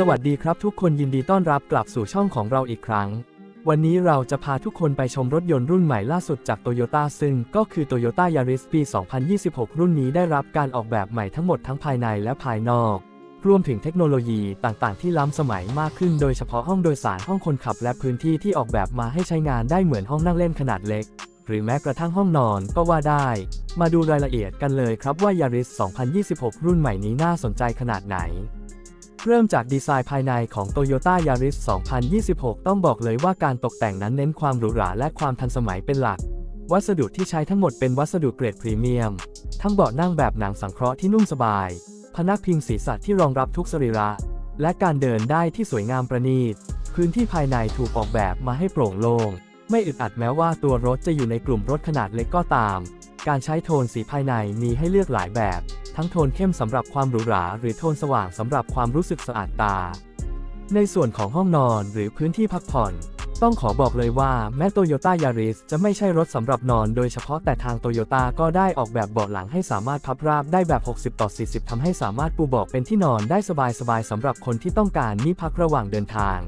สวัสดีครับทุกคนยินดีต้อนรับกลับสู่ช่องของเราอีกครั้ง วันนี้เราจะพาทุกคนไปชมรถยนต์รุ่นใหม่ล่าสุดจากโตโยต้าซึ่งก็คือ Toyota Yaris ปี 2026 รุ่นนี้ได้รับการออกแบบใหม่ทั้งหมดทั้งภายในและภายนอก รวมถึงเทคโนโลยีต่างๆ ที่ล้ำสมัยมากขึ้นโดยเฉพาะห้องโดยสารห้องคนขับและพื้นที่ที่ออกแบบมาให้ใช้งานได้เหมือนห้องนั่งเล่นขนาดเล็ก หรือแม้กระทั่งห้องนอนก็ว่าได้ มาดูรายละเอียดกันเลยครับว่า Yaris 2026 รุ่นใหม่นี้น่าสนใจขนาดไหน เริ่มจากดีไซน์ภายในของ Toyota Yaris 2026 ต้องบอกเลยว่าการตกแต่งนั้นเน้นความหรูหราและความทันสมัยเป็นหลัก วัสดุที่ใช้ทั้งหมดเป็นวัสดุเกรดพรีเมียม ทั้งเบาะนั่งแบบหนังสังเคราะห์ที่นุ่มสบาย พนักพิงศีรษะที่รองรับทุกสรีระ และการเดินได้ที่สวยงามประณีต พื้นที่ภายในถูกออกแบบมาให้โปร่งโล่ง ไม่อึดอัดแม้ว่าตัวรถจะอยู่ในกลุ่มรถขนาดเล็กก็ตาม การใช้โทนสีภายในมีให้เลือกหลายแบบ ทั้งโทนเข้มสำหรับความหรูหรา หรือโทนสว่างสำหรับความรู้สึกสะอาดตา ในส่วนของห้องนอนหรือพื้นที่พักผ่อน ต้องขอบอกเลยว่าแม้โตโยต้ายาริสจะไม่ใช่รถสำหรับนอนโดยเฉพาะแต่ทางโตโยต้าก็ได้ออกแบบเบาะหลังให้สามารถพับราบได้แบบ 60 ต่อ 40ทำให้สามารถปูเบาะเป็นที่นอนได้สบายๆสำหรับคนที่ต้องการนี่พักระหว่างเดินทาง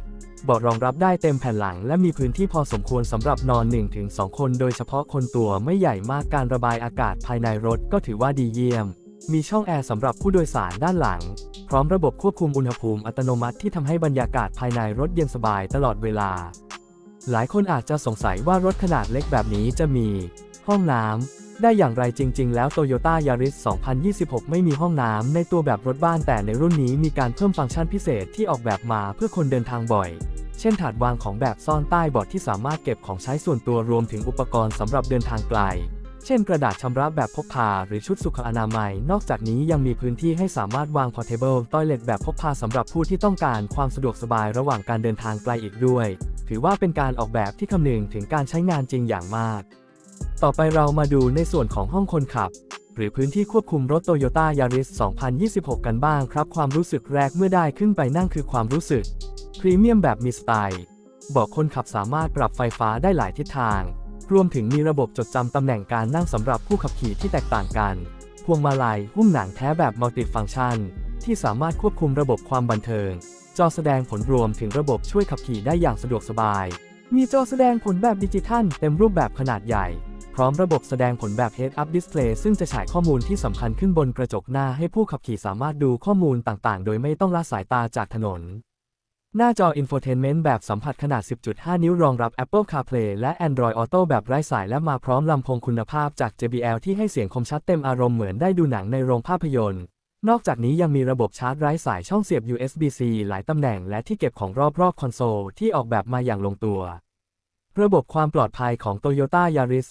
เบาะรองรับได้เต็มแผ่นหลัง และมีพื้นที่พอสมควรสำหรับนอน 1-2 คน โดยเฉพาะคนตัวไม่ใหญ่มากการระบายอากาศภายในรถก็ถือว่าดีเยี่ยม มีช่องแอร์สำหรับผู้โดยสารด้านหลัง พร้อมระบบควบคุมอุณหภูมิอัตโนมัติที่ทำให้บรรยากาศภายในรถเย็นสบายตลอดเวลา หลายคนอาจจะสงสัยว่ารถขนาดเล็กแบบนี้จะมี ห้องน้ำ ได้อย่างไรจริง ๆ แล้ว Toyota Yaris 2026 ไม่มีห้องน้ำในตัวแบบรถบ้านแต่ในรุ่นนี้มีการเพิ่มฟังก์ชันพิเศษที่ออกแบบมาเพื่อคนเดินทางบ่อย เช่นถาดวางของแบบซ่อนใต้เบาะที่สามารถเก็บของใช้ส่วนตัวรวมถึงอุปกรณ์สำหรับเดินทางไกล เช่นกระดาษชำระแบบพกพาหรือชุดสุขอนามัย นอกจากนี้ยังมีพื้นที่ให้สามารถวาง portable toilet แบบพกพาสำหรับผู้ที่ต้องการความสะดวกสบายระหว่างการเดินทางไกลอีกด้วย ถือว่าเป็นการออกแบบที่คำนึงถึงการใช้งานจริงอย่างมาก ต่อไปเรามาดูในส่วนของห้องคนขับ หรือพื้นที่ควบคุมรถ Toyota Yaris 2026 กันบ้างครับ ความรู้สึกแรกเมื่อได้ขึ้นไปนั่งคือความรู้สึก พรีเมียมแบบมีสไตล์บาะคนขับสามารถปรับไฟฟ้าได้หลายทิศทาง รวมถึงมีระบบจดจำตำแหน่งการนั่งสำหรับผู้ขับขี่ที่แตกต่างกัน พวงมาลัยหุ้มหนังแท้แบบมัลติฟังชัน ที่สามารถควบคุมระบบความบันเทิง จอแสดงผลรวมถึงระบบช่วยขับขี่ได้อย่างสะดวกสบาย มีจอแสดงผลแบบดิจิทัลเต็มรูปแบบขนาดใหญ่ ร้อมระบบแสดงผลแบบ Head-Up Display ซึ่งจะฉายข้อมูลที่สำคัญขึ้นบนกระจกหน้าให้ผู้ขับขี่สามารถดูข้อมูลต่างๆ โดยไม่ต้องละสายตาจากถนน หน้าจอ Infotainment แบบสัมผัสขนาด 10.5 นิ้วรองรับ Apple CarPlay และ Android Auto แบบไร้สายและมาพร้อมลำโพงคุณภาพจาก JBL ที่ให้เสียงคมชัดเต็มอารมณ์เหมือนได้ดูหนังในโรงภาพยนตร์นอกจากนี้ยังมีระบบชาร์จไร้สายช่องเสียบ USB-C หลายตำแหน่งและที่เก็บของรอบๆคอนโซลที่ออกแบบมาอย่างลงตัว ระบบความปลอดภัยของ Toyota Yaris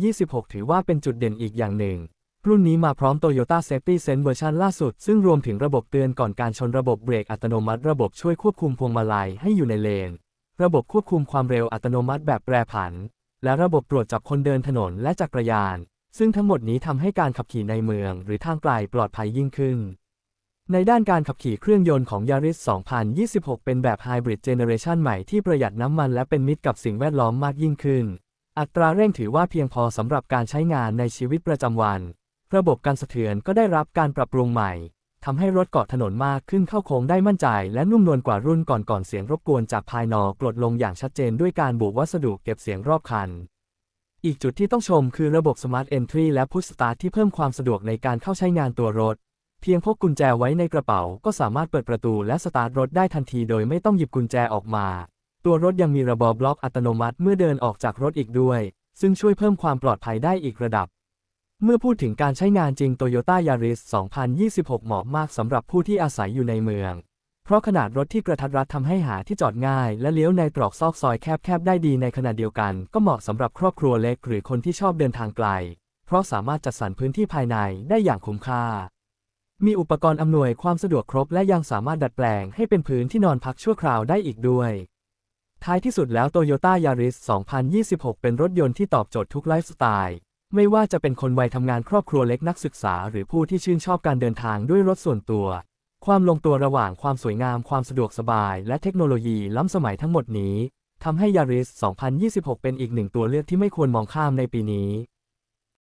2026 ถือว่าเป็นจุดเด่นอีกอย่างหนึ่ง รุ่นนี้มาพร้อม Toyota Safety Sense เวอร์ชันล่าสุด ซึ่งรวมถึงระบบเตือนก่อนการชนระบบเบรกอัตโนมัติ ระบบช่วยควบคุมพวงมาลัยให้อยู่ในเลน ระบบควบคุมความเร็วอัตโนมัติแบบแปรผัน และระบบตรวจจับคนเดินถนนและจักรยาน ซึ่งทั้งหมดนี้ทำให้การขับขี่ในเมือง หรือทางไกลปลอดภัยยิ่งขึ้น ในด้านการขับขี่เครื่องยนต์ของ Yaris 2026 เป็นแบบ Hybrid Generation ใหม่ที่ประหยัดน้ำมันและเป็นมิตรกับสิ่งแวดล้อมมากยิ่งขึ้น อัตราเร่งถือว่าเพียงพอสำหรับการใช้งานในชีวิตประจำวัน ระบบการสะเทือนก็ได้รับการปรับปรุงใหม่ทำให้รถเกาะถนนมากขึ้นเข้าโค้งได้มั่นใจและนุ่มนวลกว่ารุ่นก่อนๆเสียงรบกวนจากภายนอกลดลงอย่างชัดเจนด้วยการบุวัสดุเก็บเสียงรอบคัน อีกจุดที่ต้องชมคือระบบ Smart Entry และ Push Start ที่เพิ่มความสะดวกในการเข้าใช้งานตัวรถ เพียงพกกุญแจไว้ในกระเป๋าก็สามารถเปิดประตูและสตาร์ทรถได้ทันทีโดยไม่ต้องหยิบกุญแจออกมา ตัวรถยังมีระบบบล็อกอัตโนมัติเมื่อเดินออกจากรถอีกด้วย ซึ่งช่วยเพิ่มความปลอดภัยได้อีกระดับ เมื่อพูดถึงการใช้งานจริง Toyota Yaris 2026 เหมาะมากสำหรับผู้ที่อาศัยอยู่ในเมือง เพราะขนาดรถที่กระทัดรัดทำให้หาที่จอดง่าย และเลี้ยวในตรอกซอกซอยแคบๆได้ดีในขณะเดียวกัน ก็เหมาะสำหรับครอบครัวเล็กหรือคนที่ชอบเดินทางไกล เพราะสามารถจัดสรรพื้นที่ภายในได้อย่างคุ้มค่า มีอุปกรณ์อำนวยความสะดวกครบและยังสามารถดัดแปลงให้เป็นพื้นที่นอนพักชั่วคราวได้อีกด้วย ท้ายที่สุดแล้ว Toyota Yaris 2026 เป็นรถยนต์ที่ตอบโจทย์ทุกไลฟ์สไตล์ ไม่ว่าจะเป็นคนวัยทำงานครอบครัวเล็กนักศึกษา หรือผู้ที่ชื่นชอบการเดินทางด้วยรถส่วนตัว ความลงตัวระหว่างความสวยงาม ความสะดวกสบาย และเทคโนโลยีล้ำสมัยทั้งหมดนี้ทำให้ Yaris 2026 เป็นอีกหนึ่งตัวเลือกที่ไม่ควรมองข้ามในปีนี้